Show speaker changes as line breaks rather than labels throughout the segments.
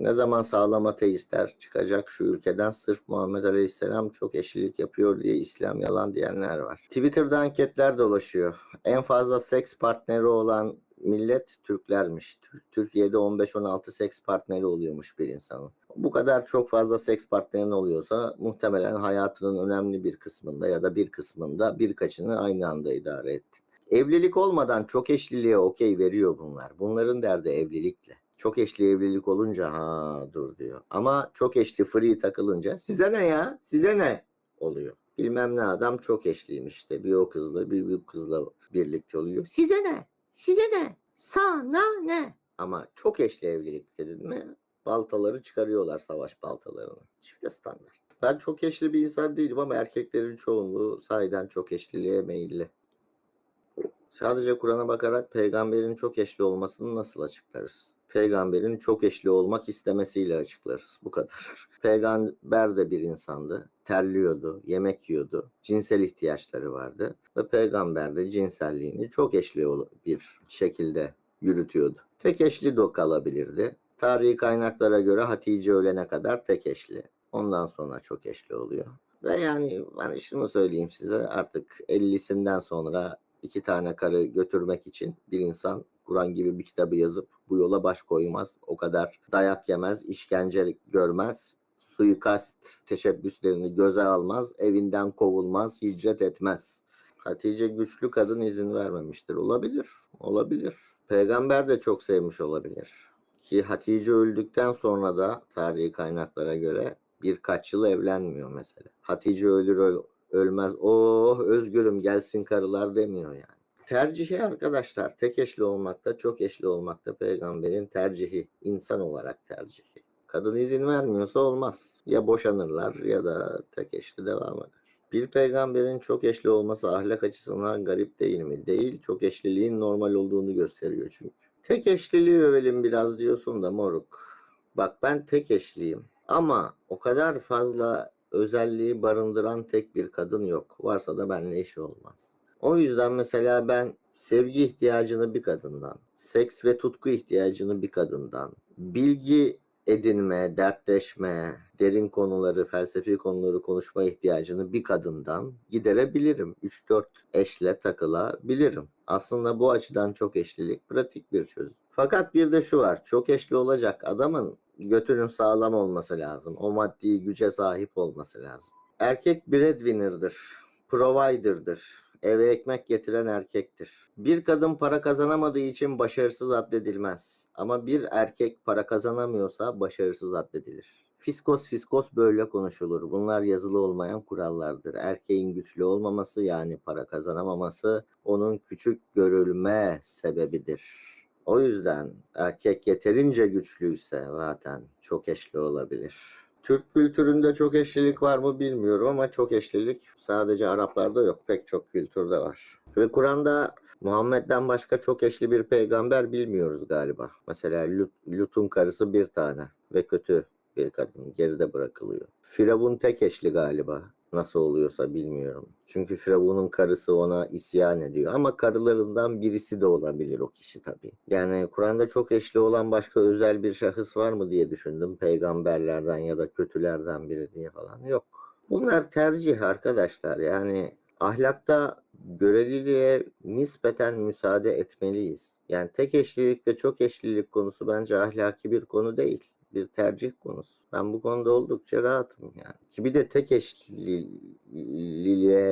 Ne zaman sağlam ateistler çıkacak şu ülkeden sırf Muhammed Aleyhisselam çok eşlilik yapıyor diye İslam yalan diyenler var. Twitter'da anketler dolaşıyor. En fazla seks partneri olan millet Türklermiş. Tür- Türkiye'de 15-16 seks partneri oluyormuş bir insanın. Bu kadar çok fazla seks partnerin oluyorsa muhtemelen hayatının önemli bir kısmında ya da bir kısmında birkaçını aynı anda idare etti. Evlilik olmadan çok eşliliğe okey veriyor bunlar. Bunların derdi evlilikle. Çok eşli evlilik olunca ha dur diyor. Ama çok eşli free takılınca size ne ya size ne oluyor. Bilmem ne adam çok eşliymiş işte. Bir o kızla bir bu kızla birlikte oluyor. Size ne? Size ne? Sana ne? Ama çok eşli evlilik dedin mi baltaları çıkarıyorlar savaş baltalarını. Çifte standart. Ben çok eşli bir insan değilim ama erkeklerin çoğunluğu sahiden çok eşliliğe meyilli. Sadece Kur'an'a bakarak peygamberin çok eşli olmasını nasıl açıklarız? Peygamberin çok eşli olmak istemesiyle açıklarız. Bu kadar. Peygamber de bir insandı. Terliyordu, yemek yiyordu. Cinsel ihtiyaçları vardı. Ve peygamber de cinselliğini çok eşli bir şekilde yürütüyordu. Tek eşli de kalabilirdi. Tarihi kaynaklara göre Hatice ölene kadar tek eşli. Ondan sonra çok eşli oluyor. Ve yani ben şunu söyleyeyim size artık 50'sinden sonra iki tane karı götürmek için bir insan Kur'an gibi bir kitabı yazıp bu yola baş koymaz. O kadar dayak yemez, işkence görmez, suikast teşebbüslerini göze almaz, evinden kovulmaz, hicret etmez. Hatice güçlü kadın izin vermemiştir. Olabilir, olabilir. Peygamber de çok sevmiş olabilir. Ki Hatice öldükten sonra da tarihi kaynaklara göre birkaç yıl evlenmiyor mesela. Hatice ölür öl- ölmez. Oh özgürüm gelsin karılar demiyor yani. Tercihi arkadaşlar tek eşli olmakta çok eşli olmakta peygamberin tercihi insan olarak tercihi. Kadın izin vermiyorsa olmaz. Ya boşanırlar ya da tek eşli devam eder. Bir peygamberin çok eşli olması ahlak açısından garip değil mi? Değil. Çok eşliliğin normal olduğunu gösteriyor çünkü. Tek eşliliği övelim biraz diyorsun da moruk. Bak ben tek eşliyim. Ama o kadar fazla özelliği barındıran tek bir kadın yok. Varsa da benimle eşi olmaz. O yüzden mesela ben sevgi ihtiyacını bir kadından, seks ve tutku ihtiyacını bir kadından, bilgi edinme, dertleşme, derin konuları, felsefi konuları konuşma ihtiyacını bir kadından giderebilirim. 3-4 eşle takılabilirim. Aslında bu açıdan çok eşlilik pratik bir çözüm. Fakat bir de şu var. Çok eşli olacak adamın götünün sağlam olması lazım. O maddi güce sahip olması lazım. Erkek breadwinner'dır. Provider'dır. Eve ekmek getiren erkektir. Bir kadın para kazanamadığı için başarısız addedilmez. Ama bir erkek para kazanamıyorsa başarısız addedilir. Fiskos fiskos böyle konuşulur. Bunlar yazılı olmayan kurallardır. Erkeğin güçlü olmaması yani para kazanamaması onun küçük görülme sebebidir. O yüzden erkek yeterince güçlüyse zaten çok eşli olabilir. Türk kültüründe çok eşlilik var mı bilmiyorum ama çok eşlilik sadece Araplarda yok. Pek çok kültürde var. Ve Kur'an'da Muhammed'den başka çok eşli bir peygamber bilmiyoruz galiba. Mesela Lut, Lut'un karısı bir tane ve kötü bir kadın geride bırakılıyor. Firavun tek eşli galiba. Nasıl oluyorsa bilmiyorum. Çünkü Firavun'un karısı ona isyan ediyor. Ama karılarından birisi de olabilir o kişi tabii. Yani Kur'an'da çok eşli olan başka özel bir şahıs var mı diye düşündüm. Peygamberlerden ya da kötülerden biri diye falan. Yok. Bunlar tercih arkadaşlar. Yani ahlakta göreliliğe nispeten müsaade etmeliyiz. Yani tek eşlilik ve çok eşlilik konusu bence ahlaki bir konu değil bir tercih konusu. Ben bu konuda oldukça rahatım yani. Ki bir de tek eşliliğe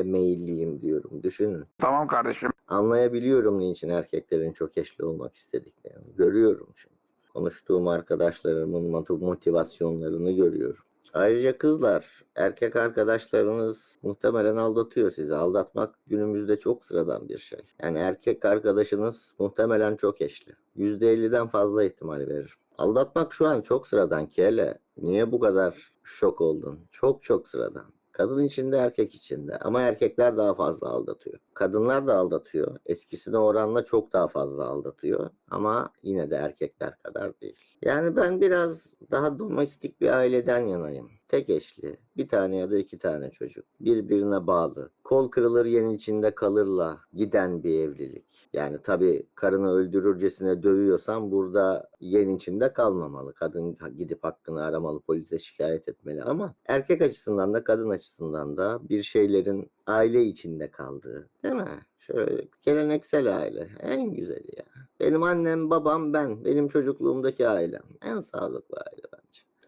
meyilliyim diyorum. Düşünün.
Tamam kardeşim.
Anlayabiliyorum niçin erkeklerin çok eşli olmak istediklerini. Görüyorum şimdi. Konuştuğum arkadaşlarımın motiv- motivasyonlarını görüyorum. Ayrıca kızlar, erkek arkadaşlarınız muhtemelen aldatıyor sizi. Aldatmak günümüzde çok sıradan bir şey. Yani erkek arkadaşınız muhtemelen çok eşli. %50'den fazla ihtimal veririm. Aldatmak şu an çok sıradan ki hele. Niye bu kadar şok oldun? Çok çok sıradan. Kadın içinde erkek içinde ama erkekler daha fazla aldatıyor. Kadınlar da aldatıyor. Eskisine oranla çok daha fazla aldatıyor ama yine de erkekler kadar değil. Yani ben biraz daha domestik bir aileden yanayım. Tek eşli, bir tane ya da iki tane çocuk, birbirine bağlı, kol kırılır yen içinde kalırla giden bir evlilik. Yani tabii karını öldürürcesine dövüyorsan burada yen içinde kalmamalı. Kadın gidip hakkını aramalı, polise şikayet etmeli ama erkek açısından da kadın açısından da bir şeylerin aile içinde kaldığı, değil mi? Şöyle geleneksel aile en güzeli ya. Benim annem, babam, ben, benim çocukluğumdaki ailem. En sağlıklı aile.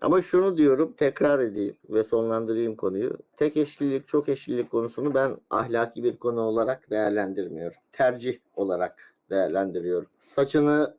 Ama şunu diyorum, tekrar edeyim ve sonlandırayım konuyu. Tek eşlilik, çok eşlilik konusunu ben ahlaki bir konu olarak değerlendirmiyorum. Tercih olarak değerlendiriyorum. Saçını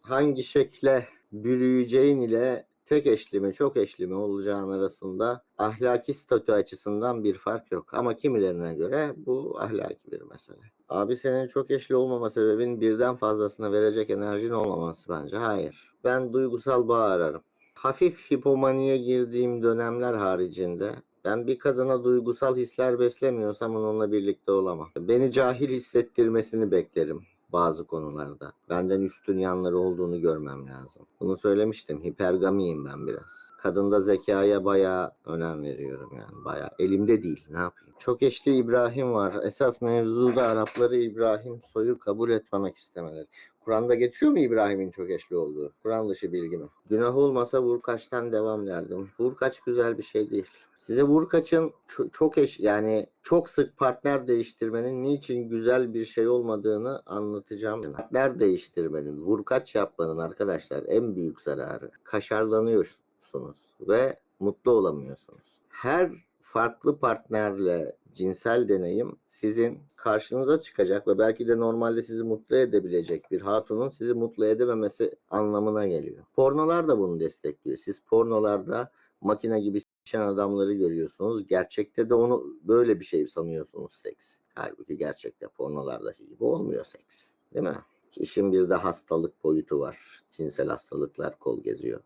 hangi şekle bürüyeceğin ile tek eşli mi çok eşli mi olacağın arasında ahlaki statü açısından bir fark yok. Ama kimilerine göre bu ahlaki bir mesele. Abi senin çok eşli olmama sebebin birden fazlasına verecek enerjin olmaması bence. Hayır. Ben duygusal bağ ararım. Hafif hipomaniye girdiğim dönemler haricinde ben bir kadına duygusal hisler beslemiyorsam onunla birlikte olamam. Beni cahil hissettirmesini beklerim bazı konularda. Benden üstün yanları olduğunu görmem lazım. Bunu söylemiştim. Hipergamiyim ben biraz. Kadında zekaya bayağı önem veriyorum yani. Bayağı elimde değil. Ne yapayım? Çok eşli İbrahim var. Esas mevzuda Arapları İbrahim soyu kabul etmemek istemeleri. Kur'an'da geçiyor mu İbrahim'in çok eşli olduğu? Kur'an dışı bilgi mi? Günah olmasa vurkaçtan devam derdim. Vurkaç güzel bir şey değil. Size vurkaçın ço- çok eş yani çok sık partner değiştirmenin niçin güzel bir şey olmadığını anlatacağım. Partner değiştirmenin, vurkaç yapmanın arkadaşlar en büyük zararı. Kaşarlanıyorsunuz ve mutlu olamıyorsunuz. Her farklı partnerle cinsel deneyim sizin karşınıza çıkacak ve belki de normalde sizi mutlu edebilecek bir hatunun sizi mutlu edememesi anlamına geliyor. Pornolar da bunu destekliyor. Siz pornolarda makine gibi s**en adamları görüyorsunuz. Gerçekte de onu böyle bir şey sanıyorsunuz seks. Halbuki gerçekte pornolardaki gibi olmuyor seks. Değil mi? İşin bir de hastalık boyutu var. Cinsel hastalıklar kol geziyor.